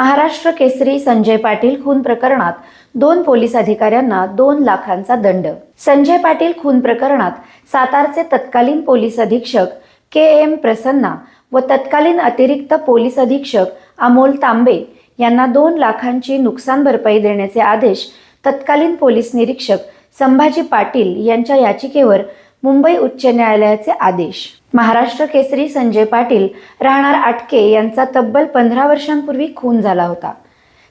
महाराष्ट्र केसरी संजय पाटील खून प्रकरणात दोन पोलीस अधिकाऱ्यांना दोन लाखांचा दंड. संजय पाटील खून प्रकरणात सातारचे तत्कालीन पोलीस अधीक्षक के एम प्रसन्ना व तत्कालीन अतिरिक्त पोलीस अधीक्षक अमोल तांबे यांना दोन लाखांची नुकसान भरपाई देण्याचे आदेश तत्कालीन पोलीस निरीक्षक संभाजी पाटील यांच्या याचिकेवर मुंबई उच्च न्यायालयाचे आदेश. महाराष्ट्र केसरी संजय पाटील राहणार आटके यांचा तब्बल पंधरा वर्षांपूर्वी खून झाला होता.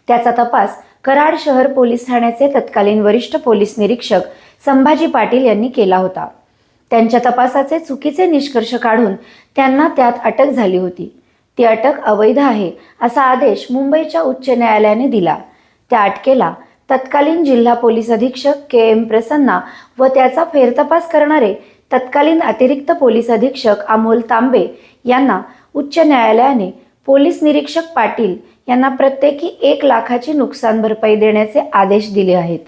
त्याचा तपास कराड शहर पोलीस ठाण्याचे तत्कालीन वरिष्ठ पोलीस निरीक्षक संभाजी पाटील यांनी केला होता. त्यांच्या तपासाचे चुकीचे निष्कर्ष काढून त्यांना त्यात अटक झाली होती. ती अटक अवैध आहे असा आदेश मुंबईच्या उच्च न्यायालयाने दिला. त्या अटकेला तत्कालीन जिल्हा पोलीस अधीक्षक के एम प्रसन्ना व त्याचा फेरतपास करणारे तत्कालीन अतिरिक्त पोलीस अधीक्षक अमोल तांबे यांना उच्च न्यायालयाने पोलीस निरीक्षक पाटील यांना प्रत्येकी एक लाखाची नुकसान भरपाई देण्याचे आदेश दिले आहेत.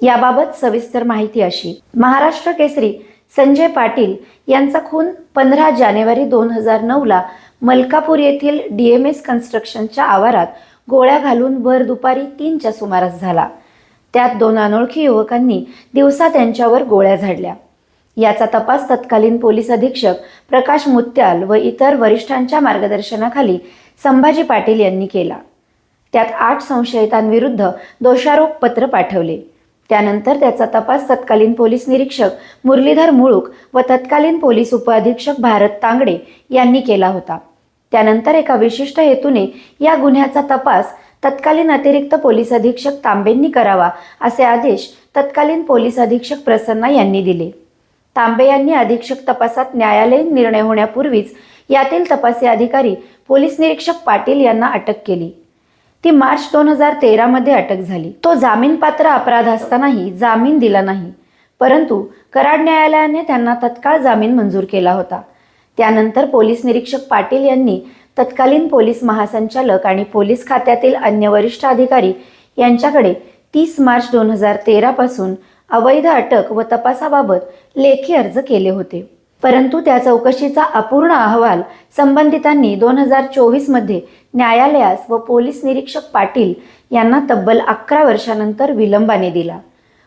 याबाबत सविस्तर माहिती अशी. महाराष्ट्र केसरी संजय पाटील यांचा खून पंधरा जानेवारी दोन हजार नऊला मलकापूर येथील डी एम एस कन्स्ट्रक्शनच्या आवारात गोळ्या घालून भर दुपारी तीनच्या सुमारास झाला. त्यात दोन अनोळखी युवकांनी दिवसा त्यांच्यावर गोळ्या झाडल्या. याचा तपास तत्कालीन पोलीस अधीक्षक प्रकाश मुत्याल व इतर वरिष्ठांच्या मार्गदर्शनाखाली संभाजी पाटील यांनी केला. त्यात आठ संशयितांविरुद्ध दोषारोप पत्र पाठवले. त्यानंतर त्याचा तपास तत्कालीन पोलीस निरीक्षक मुरलीधर मुळूक व तत्कालीन पोलीस उपअधीक्षक भारत तांगडे यांनी केला होता. त्यानंतर एका विशिष्ट हेतूने या गुन्ह्याचा तपास तत्कालीन अतिरिक्त पोलीस अधीक्षक तांबेंनी करावा असे आदेश तत्कालीन पोलीस अधीक्षक प्रसन्ना यांनी दिले. तांबे यांनी अधीक्षक तपासात न्यायालयीन निर्णय होण्यापूर्वीच यातील तपासी अधिकारी पोलीस निरीक्षक पाटील यांना अटक केली. ती मार्च दोन हजार तेरामध्ये अटक झाली. तो जामीनपात्र अपराध असतानाही जामीन दिला नाही. परंतु कराड न्यायालयाने त्यांना तत्काळ जामीन मंजूर केला होता. त्यानंतर पोलीस निरीक्षक पाटील यांनी तत्कालीन पोलीस महासंचालक आणि पोलीस खात्यातील अन्य वरिष्ठ अधिकारी यांच्याकडे तीस मार्च दोन हजार तेरापासून अवैध अटक व तपासाबाबत लेखी अर्ज केले होते. परंतु त्या चौकशीचा अपूर्ण अहवाल संबंधितांनी दोन हजार चोवीसमध्ये न्यायालयास व पोलीस निरीक्षक पाटील यांना तब्बल अकरा वर्षानंतर विलंबाने दिला.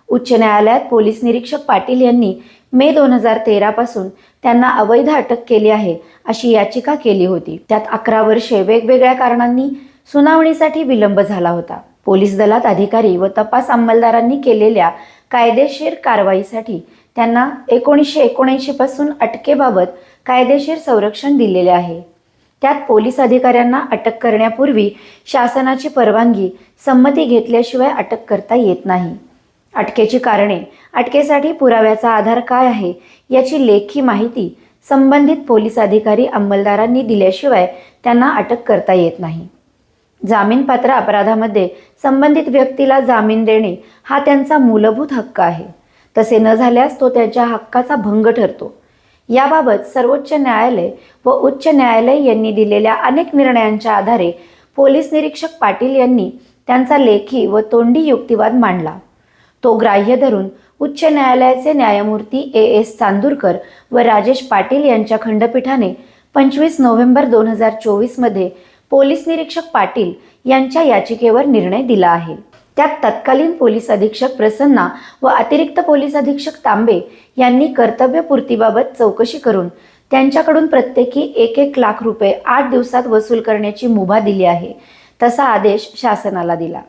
उच्च न्यायालयात पोलीस निरीक्षक पाटील यांनी मे दोन हजार तेरापासून त्यांना अवैध अटक केली आहे अशी याचिका केली होती. त्यात अकरा वर्षे वेगवेगळ्या कारणांनी सुनावणीसाठी विलंब झाला होता. पोलीस दलात अधिकारी व तपास अंमलदारांनी केलेल्या कायदेशीर कारवाईसाठी त्यांना एकोणीसशे एकोणऐंशी पासून अटकेबाबत कायदेशीर संरक्षण दिलेले आहे. त्यात पोलीस अधिकाऱ्यांना अटक करण्यापूर्वी शासनाची परवानगी संमती घेतल्याशिवाय अटक करता येत नाही. अटकेची कारणे अटकेसाठी पुराव्याचा आधार काय आहे याची लेखी माहिती संबंधित पोलीस अधिकारी अंमलदारांनी दिल्याशिवाय त्यांना अटक करता येत नाही. जामीनपात्र अपराधामध्ये संबंधित व्यक्तीला जामीन देणे हा त्यांचा मूलभूत हक्क आहे. तसे न झाल्यास तो त्याच्या हक्काचा भंग ठरतो. याबाबत सर्वोच्च न्यायालय व उच्च न्यायालय यांनी दिलेल्या अनेक निर्णयांच्या आधारे पोलीस निरीक्षक पाटील यांनी त्यांचा लेखी व तोंडी युक्तिवाद मांडला. तो ग्राह्य धरून उच्च न्यायालयाचे न्यायमूर्ती ए एस चांदूरकर व राजेश पाटील यांच्या खंडपीठाने पंचवीस नोव्हेंबर दोन हजार चोवीसमध्ये पोलीस निरीक्षक पाटील यांच्या याचिकेवर निर्णय दिला आहे. त्यात तत्कालीन पोलीस अधीक्षक प्रसन्ना व अतिरिक्त पोलीस अधीक्षक तांबे यांनी कर्तव्यपूर्तीबाबत चौकशी करून त्यांच्याकडून प्रत्येकी एक एक लाख रुपये आठ दिवसात वसूल करण्याची मुभा दिली आहे तसा आदेश शासनाला दिला.